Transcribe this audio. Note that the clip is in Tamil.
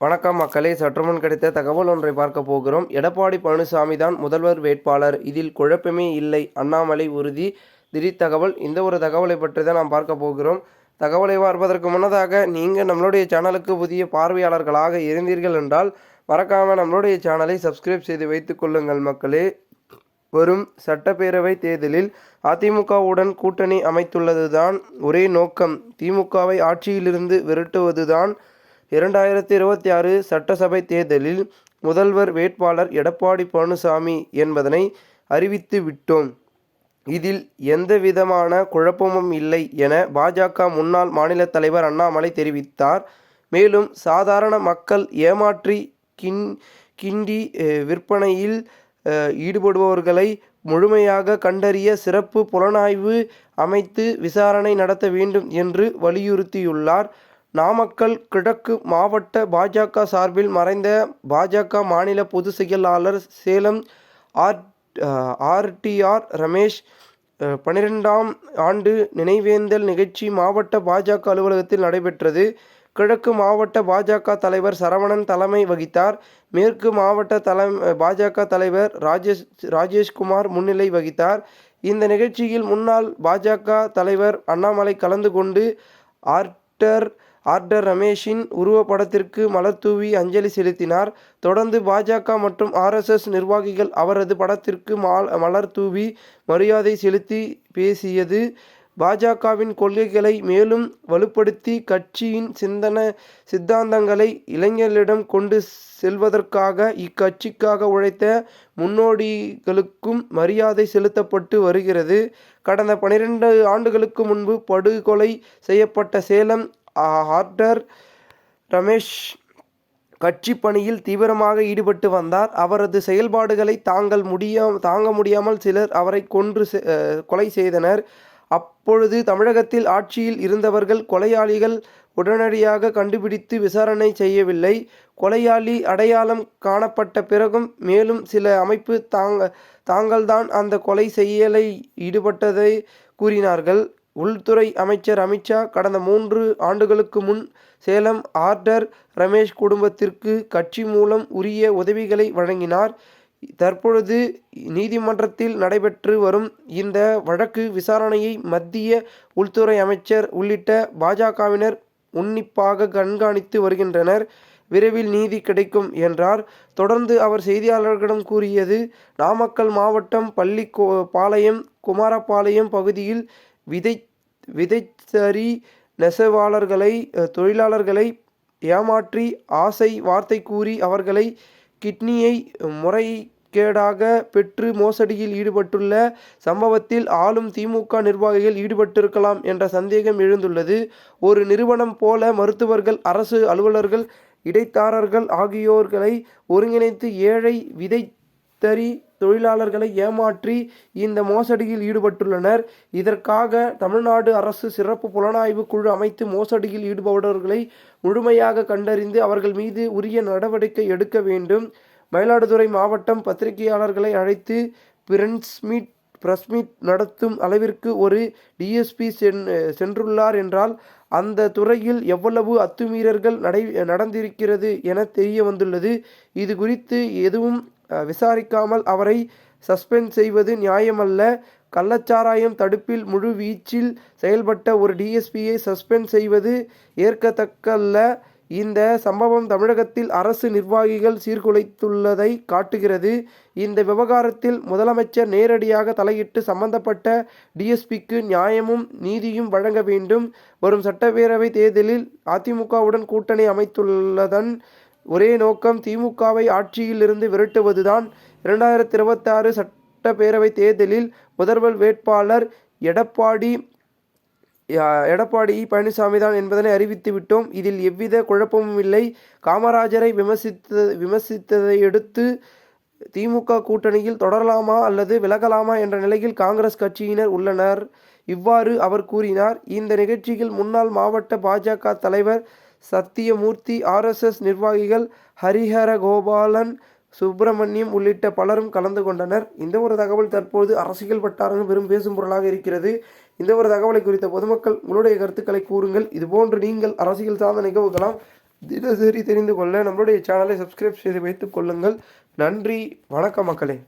வணக்கம் மக்களே. சற்றுமுன் கிடைத்த தகவல் ஒன்றை பார்க்க போகிறோம். எடப்பாடி பழனிசாமி தான் முதல்வர் வேட்பாளர். இதில் குழப்பமே இல்லை. அண்ணாமலை உறுதி. திடீர் தகவல். இந்த ஒரு தகவலை பற்றி தான் நாம் பார்க்க போகிறோம். தகவலை பார்ப்பதற்கு முன்னதாக நீங்கள் நம்மளுடைய சேனலுக்கு புதிய பார்வையாளர்களாக இருந்தீர்கள் என்றால் மறக்காமல் நம்மளுடைய சேனலை சப்ஸ்கிரைப் செய்து வைத்துக் கொள்ளுங்கள் மக்களே. வரும் சட்டப்பேரவை தேர்தலில் அதிமுகவுடன் கூட்டணி அமைத்துள்ளதுதான் ஒரே நோக்கம். திமுகவை ஆட்சியிலிருந்து விரட்டுவதுதான் இரண்டாயிரத்தி இருபத்தி ஆறு சட்டசபை தேர்தலில் முதல்வர் வேட்பாளர் எடப்பாடி பழனிசாமி என்பதனை அறிவித்து விட்டோம். இதில் எந்தவிதமான குழப்பமும் இல்லை என பாஜக முன்னாள் மாநில தலைவர் அண்ணாமலை தெரிவித்தார். மேலும் சாதாரண மக்கள் ஏமாற்றி கின் கிண்டி விற்பனையில் ஈடுபடுபவர்களை முழுமையாக கண்டறிய சிறப்பு புலனாய்வு அமைத்து விசாரணை நடத்த வேண்டும் என்று வலியுறுத்தியுள்ளார். நாமக்கல் கிழக்கு மாவட்ட பாஜக சார்பில் மறைந்த பாஜக மாநில பொதுச் செயலாளர் சேலம் ஆர் ஆர்டிஆர் ரமேஷ் பனிரெண்டாம் பன்னிரெண்டாம் ஆண்டு நினைவேந்தல் நிகழ்ச்சி மாவட்ட பாஜக அலுவலகத்தில் நடைபெற்றது. கிழக்கு மாவட்ட பாஜக தலைவர் சரவணன் தலைமை வகித்தார். மேற்கு மாவட்ட தலை பாஜக தலைவர் ராஜேஷ் ராஜேஷ்குமார் முன்னிலை வகித்தார். இந்த நிகழ்ச்சியில் முன்னாள் பாஜக தலைவர் அண்ணாமலை கலந்து கொண்டு ஆர்டர் ஆர்டர் ரமேஷின் உருவப்படத்திற்கு மலர்தூவி அஞ்சலி செலுத்தினார். தொடர்ந்து பாஜக மற்றும் ஆர்எஸ்எஸ் நிர்வாகிகள் அவரது படத்திற்கு மால் மலர் தூவி மரியாதை செலுத்தி பேசியது. பாஜகவின் கொள்கைகளை மேலும் வலுப்படுத்தி கட்சியின் சிந்தன சித்தாந்தங்களை இளைஞர்களிடம் கொண்டு செல்வதற்காக இக்கட்சிக்காக உழைத்த முன்னோடிகளுக்கும் மரியாதை செலுத்தப்பட்டு வருகிறது. கடந்த பனிரெண்டு ஆண்டுகளுக்கு முன்பு படுகொலை செய்யப்பட்ட சேலம் ஆர்டர் ரமேஷ் கட்சி பணியில் தீவிரமாக ஈடுபட்டு வந்தார். அவரது செயல்பாடுகளை தாங்கள் முடியா தாங்க முடியாமல் சிலர் அவரை கொன்று செ- கொலை செய்தனர். அப்பொழுது தமிழகத்தில் ஆட்சியில் இருந்தவர்கள் கொலையாளிகள் உடனடியாக கண்டுபிடித்து விசாரணை செய்யவில்லை. கொலையாளி அடையாளம் காணப்பட்ட பிறகும் மேலும் சில அமைப்பு தாங்க தாங்கள்தான் அந்த கொலை செயலை ஈடுபட்டதை கூறினார்கள். உள்துறை அமைச்சர் அமித்ஷா கடந்த மூன்று ஆண்டுகளுக்கு முன் சேலம் ஆர்டர் ரமேஷ் குடும்பத்திற்கு கட்சி மூலம் உரிய உதவிகளை வழங்கினார். தற்பொழுது நீதிமன்றத்தில் நடைபெற்று வரும் இந்த வழக்கு விசாரணையை மத்திய உள்துறை அமைச்சர் உள்ளிட்ட பாஜகவினர் உன்னிப்பாக கண்காணித்து வருகின்றனர். விரைவில் நீதி கிடைக்கும் என்றார். தொடர்ந்து அவர் செய்தியாளர்களிடம் கூறியது நாமக்கல் மாவட்டம் பள்ளி கோ- பாளையம் குமாரபாளையம் பகுதியில் விதை விதைத்தறி நெசவாளர்களை தொழிலாளர்களை ஏமாற்றி ஆசை வார்த்தை கூறி அவர்களை கிட்னியை முறைகேடாக பெற்று மோசடியில் ஈடுபட்டுள்ள சம்பவத்தில் ஆளும் திமுக நிர்வாகிகள் ஈடுபட்டிருக்கலாம் என்ற சந்தேகம் எழுந்துள்ளது. ஒரு நிறுவனம் போல மருத்துவர்கள் அரசு அலுவலர்கள் இடைத்தாரர்கள் ஆகியோர்களை ஒருங்கிணைத்து ஏழை விதைத்தறி தொழிலாளர்களை ஏமாற்றி இந்த மோசடியில் ஈடுபட்டுள்ளனர். இதற்காக தமிழ்நாடு அரசு சிறப்பு புலனாய்வு குழு அமைத்து மோசடியில் ஈடுபடுபவர்களை முழுமையாக கண்டறிந்து அவர்கள் மீது உரிய நடவடிக்கை எடுக்க வேண்டும். மயிலாடுதுறை மாவட்டம் பத்திரிகையாளர்களை அழைத்து பிரண்ட்ஸ் மீட் பிரஸ் மீட் நடத்தும் அளவிற்கு ஒரு டிஎஸ்பி சென் சென்றுள்ளார் என்றால் அந்த துறையில் எவ்வளவு அத்துமீறல்கள் நடை நடந்திருக்கிறது என தெரிய வந்துள்ளது இது குறித்து எதுவும் விசாரிக்காமல் அவரை சஸ்பெண்ட் செய்வது நியாயமல்ல. கள்ளச்சாராயம் தடுப்பில் முழு வீச்சில் செயல்பட்ட ஒரு டிஎஸ்பியை சஸ்பெண்ட் செய்வது ஏற்கத்தக்கல்ல. இந்த சம்பவம் தமிழகத்தில் அரசு நிர்வாகிகள் சீர்குலைத்துள்ளதை காட்டுகிறது. இந்த விவகாரத்தில் முதலமைச்சர் நேரடியாக தலையிட்டு சம்பந்தப்பட்ட டிஎஸ்பிக்கு நியாயமும் நீதியும் வழங்க வேண்டும். வரும் சட்டப்பேரவை தேர்தலில் அதிமுகவுடன் கூட்டணி அமைத்துள்ளதன் ஒரே நோக்கம் திமுகவை ஆட்சியிலிருந்து விரட்டுவதுதான். இரண்டாயிரத்தி இருபத்தாறு சட்டப்பேரவை தேர்தலில் முதல்வர் வேட்பாளர் எடப்பாடி எடப்பாடி பழனிசாமி தான் என்பதனை அறிவித்து விட்டோம். இதில் எவ்வித குழப்பமும் இல்லை. காமராஜரை விமர்சித்த விமர்சித்ததை அடுத்து திமுக கூட்டணியில் தொடரலாமா அல்லது விலகலாமா என்ற நிலையில் காங்கிரஸ் கட்சியினர் உள்ளனர். இவ்வாறு அவர் கூறினார். இந்த நிகழ்ச்சியில் முன்னாள் மாவட்ட பாஜக தலைவர் சத்தியமூர்த்தி ஆர்எஸ்எஸ் நிர்வாகிகள் ஹரிஹர கோபாலன் சுப்பிரமணியம் உள்ளிட்ட பலரும் கலந்து கொண்டனர். இந்த ஒரு தகவல் தற்போது அரசியல் வட்டாரங்கள் பெரும் பேசும் பொருளாக இருக்கிறது. இந்த ஒரு தகவலை குறித்த பொதுமக்கள் உங்களுடைய கருத்துக்களை கூறுங்கள். இதுபோன்று நீங்கள் அரசியல் சார்ந்த நிகழ்வுகளாம் தினசரி தெரிந்து கொள்ள நம்மளுடைய சேனலை சப்ஸ்கிரைப் செய்து வைத்துக் கொள்ளுங்கள். நன்றி. வணக்கம் மக்களே.